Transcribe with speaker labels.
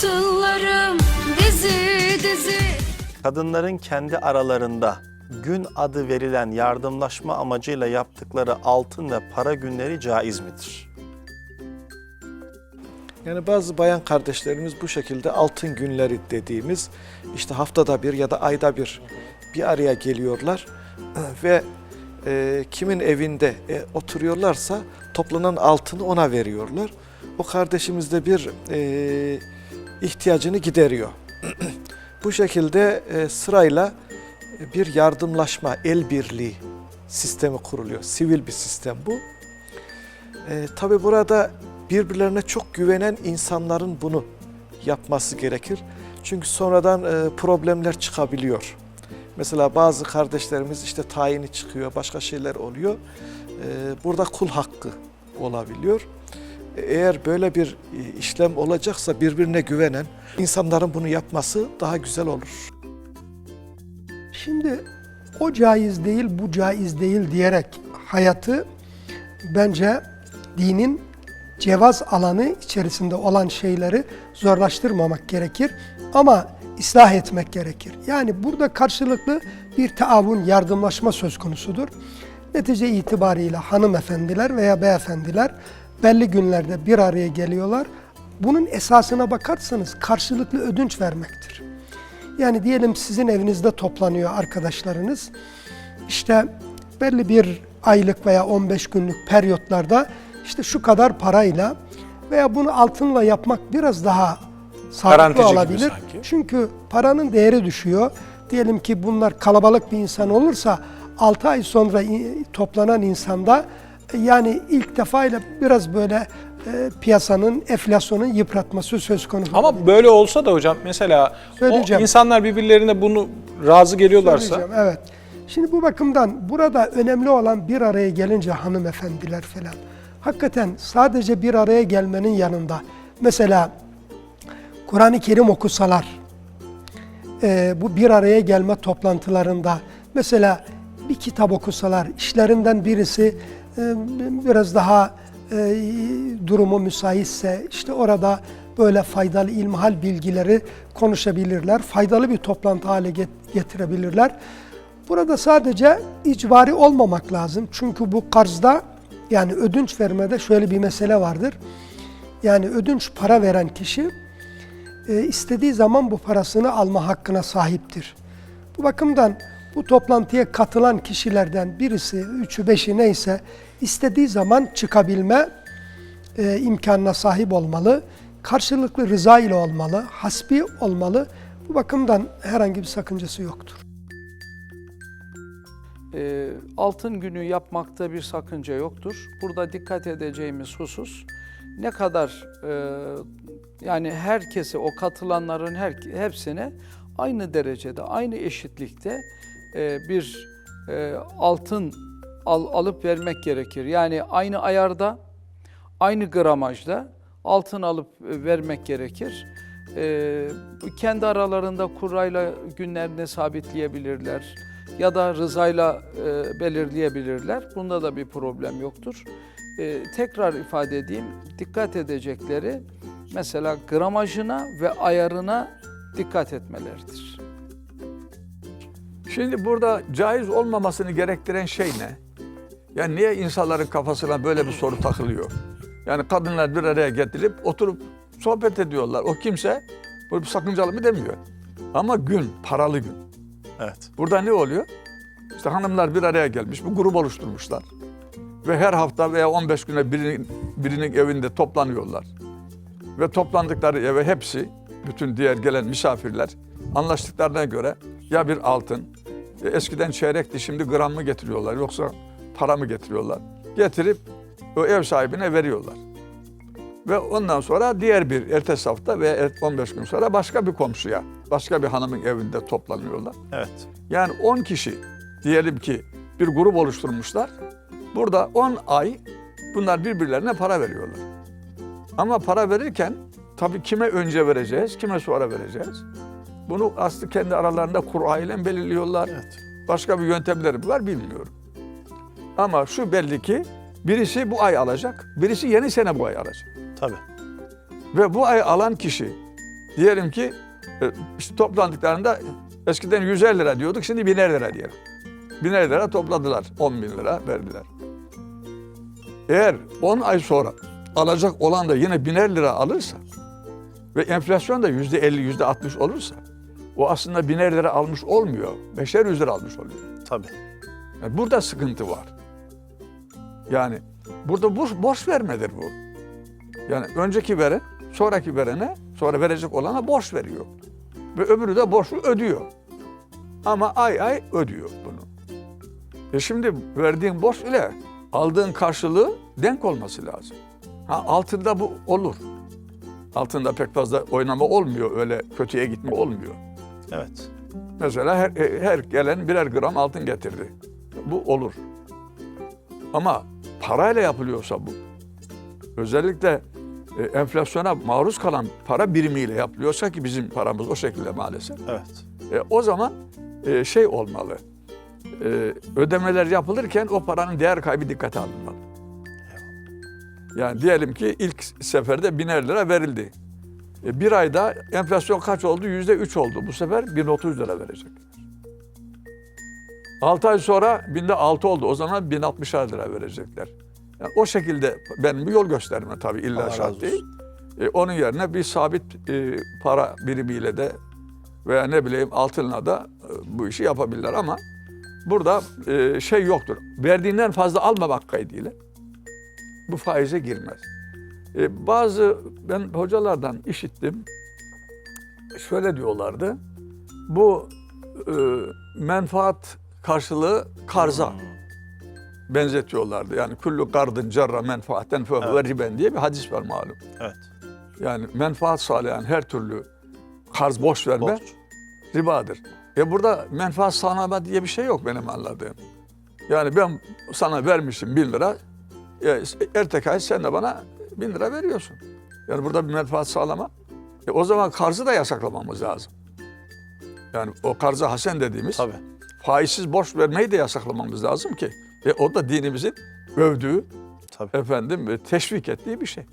Speaker 1: altınlarım dizi dizi
Speaker 2: Kadınların kendi aralarında gün adı verilen yardımlaşma amacıyla yaptıkları altın ve para günleri caiz midir?
Speaker 3: Yani bazı bayan kardeşlerimiz bu şekilde altın günleri dediğimiz işte haftada bir ya da ayda bir bir araya geliyorlar ve e, kimin evinde e, oturuyorlarsa toplanan altını ona veriyorlar. O kardeşimiz de bir e, ihtiyacını gideriyor. bu şekilde e, sırayla bir yardımlaşma, el birliği sistemi kuruluyor. Sivil bir sistem bu. E, Tabi burada birbirlerine çok güvenen insanların bunu yapması gerekir. Çünkü sonradan e, problemler çıkabiliyor. Mesela bazı kardeşlerimiz işte tayini çıkıyor, başka şeyler oluyor. E, burada kul hakkı olabiliyor. Eğer böyle bir e, işlem olacaksa birbirine güvenen insanların bunu yapması daha güzel olur.
Speaker 4: Şimdi o caiz değil, bu caiz değil diyerek hayatı bence dinin cevaz alanı içerisinde olan şeyleri zorlaştırmamak gerekir ama ıslah etmek gerekir. Yani burada karşılıklı bir taavun, yardımlaşma söz konusudur. Netice itibariyle hanımefendiler veya beyefendiler belli günlerde bir araya geliyorlar. Bunun esasına bakarsanız karşılıklı ödünç vermektir. Yani diyelim sizin evinizde toplanıyor arkadaşlarınız. İşte belli bir aylık veya 15 günlük periyotlarda işte şu kadar parayla veya bunu altınla yapmak biraz daha sağlıklı olabilir.
Speaker 5: sanki.
Speaker 4: Çünkü paranın değeri düşüyor. Diyelim ki bunlar kalabalık bir insan olursa 6 ay sonra toplanan insanda yani ilk defayla biraz böyle e, piyasanın, enflasyonun yıpratması söz konusu.
Speaker 5: Ama böyle olsa da hocam mesela o
Speaker 4: Söyleyeceğim.
Speaker 5: insanlar birbirlerine bunu razı geliyorlarsa
Speaker 4: Söyleyeceğim, evet. Şimdi bu bakımdan burada önemli olan bir araya gelince hanımefendiler falan. Hakikaten sadece bir araya gelmenin yanında mesela Kur'an-ı Kerim okusalar, e, bu bir araya gelme toplantılarında mesela bir kitap okusalar, işlerinden birisi biraz daha e, durumu müsaitse işte orada böyle faydalı ilmihal bilgileri konuşabilirler. Faydalı bir toplantı hale get- getirebilirler. Burada sadece icbari olmamak lazım. Çünkü bu karzda yani ödünç vermede şöyle bir mesele vardır. Yani ödünç para veren kişi e, istediği zaman bu parasını alma hakkına sahiptir. Bu bakımdan bu toplantıya katılan kişilerden birisi, üçü beşi neyse istediği zaman çıkabilme e, imkanına sahip olmalı. Karşılıklı rıza ile olmalı, hasbi olmalı. Bu bakımdan herhangi bir sakıncası yoktur.
Speaker 6: E, altın günü yapmakta bir sakınca yoktur. Burada dikkat edeceğimiz husus ne kadar e, yani herkese o katılanların her, hepsine aynı derecede, aynı eşitlikte e, bir e, altın al, alıp vermek gerekir. Yani aynı ayarda, aynı gramajda altın alıp e, vermek gerekir. Kendi aralarında kurayla günlerini sabitleyebilirler ya da rızayla belirleyebilirler. Bunda da bir problem yoktur. Tekrar ifade edeyim, dikkat edecekleri mesela gramajına ve ayarına dikkat etmeleridir.
Speaker 7: Şimdi burada caiz olmamasını gerektiren şey ne? Yani niye insanların kafasına böyle bir soru takılıyor? Yani kadınlar bir araya getirip oturup sohbet ediyorlar. O kimse bu sakıncalı mı demiyor. Ama gün, paralı gün.
Speaker 2: Evet.
Speaker 7: Burada ne oluyor? İşte hanımlar bir araya gelmiş, bir grup oluşturmuşlar. Ve her hafta veya 15 güne birinin, birinin evinde toplanıyorlar. Ve toplandıkları eve hepsi, bütün diğer gelen misafirler anlaştıklarına göre ya bir altın, e, eskiden çeyrekti şimdi gram mı getiriyorlar yoksa para mı getiriyorlar? Getirip o ev sahibine veriyorlar. Ve ondan sonra diğer bir ertesi hafta ve 15 gün sonra başka bir komşuya, başka bir hanımın evinde toplanıyorlar.
Speaker 2: Evet.
Speaker 7: Yani 10 kişi diyelim ki bir grup oluşturmuşlar. Burada 10 ay bunlar birbirlerine para veriyorlar. Ama para verirken tabii kime önce vereceğiz, kime sonra vereceğiz. Bunu aslı kendi aralarında Kur'a ile belirliyorlar.
Speaker 2: Evet.
Speaker 7: Başka bir yöntemleri var bilmiyorum. Ama şu belli ki birisi bu ay alacak, birisi yeni sene bu ay alacak.
Speaker 2: Tabii.
Speaker 7: Ve bu ay alan kişi Diyelim ki e, işte toplandıklarında eskiden 150 lira diyorduk şimdi 1000 lira diyelim. 1000 lira topladılar 10 bin lira verdiler. Eğer 10 ay sonra alacak olan da yine 1000 lira alırsa ve enflasyon da yüzde 50 yüzde 60 olursa o aslında 1000 lira almış olmuyor. Beşer yüz lira almış oluyor.
Speaker 2: Tabii.
Speaker 7: Yani burada sıkıntı var. Yani burada borç, borç vermedir bu. Yani önceki veren, sonraki verene, sonra verecek olana borç veriyor. Ve öbürü de borçlu ödüyor. Ama ay ay ödüyor bunu. E şimdi verdiğin borç ile aldığın karşılığı denk olması lazım. Ha, altında bu olur. Altında pek fazla oynama olmuyor, öyle kötüye gitme olmuyor.
Speaker 2: Evet.
Speaker 7: Mesela her, her gelen birer gram altın getirdi. Bu olur. Ama parayla yapılıyorsa bu, özellikle e, enflasyona maruz kalan para birimiyle yapılıyorsa ki bizim paramız o şekilde maalesef.
Speaker 2: Evet.
Speaker 7: E, o zaman e, şey olmalı. E, ödemeler yapılırken o paranın değer kaybı dikkate alınmalı. Yani diyelim ki ilk seferde biner lira verildi. E, bir ayda enflasyon kaç oldu? Yüzde üç oldu. Bu sefer 1030 lira verecek. 6 ay sonra binde 6 oldu. O zaman 1060 lira verecekler. Yani o şekilde benim bir yol gösterme tabii illa
Speaker 2: Allah
Speaker 7: şart değil. E, onun yerine bir sabit e, para birimiyle de veya ne bileyim altınla da e, bu işi yapabilirler ama burada e, şey yoktur. Verdiğinden fazla almamak kaydıyla bu faize girmez. E, bazı ben hocalardan işittim. Şöyle diyorlardı. Bu e, menfaat karşılığı karza benzetiyorlardı. Yani kullu gardın cerra menfaaten fehuve riben diye bir hadis var malum.
Speaker 2: Evet.
Speaker 7: Yani menfaat sağlayan her türlü karz boş verme
Speaker 2: Borç.
Speaker 7: ribadır. E burada menfaat sağlama diye bir şey yok benim anladığım. Yani ben sana vermişim bin lira, e, erteki ay sen de bana bin lira veriyorsun. Yani burada bir menfaat sağlama. E o zaman karzı da yasaklamamız lazım. Yani o karzı hasen dediğimiz
Speaker 2: Tabii.
Speaker 7: faizsiz borç vermeyi de yasaklamamız lazım ki. E o da dinimizin övdüğü,
Speaker 2: Tabii.
Speaker 7: efendim e, teşvik ettiği bir şey.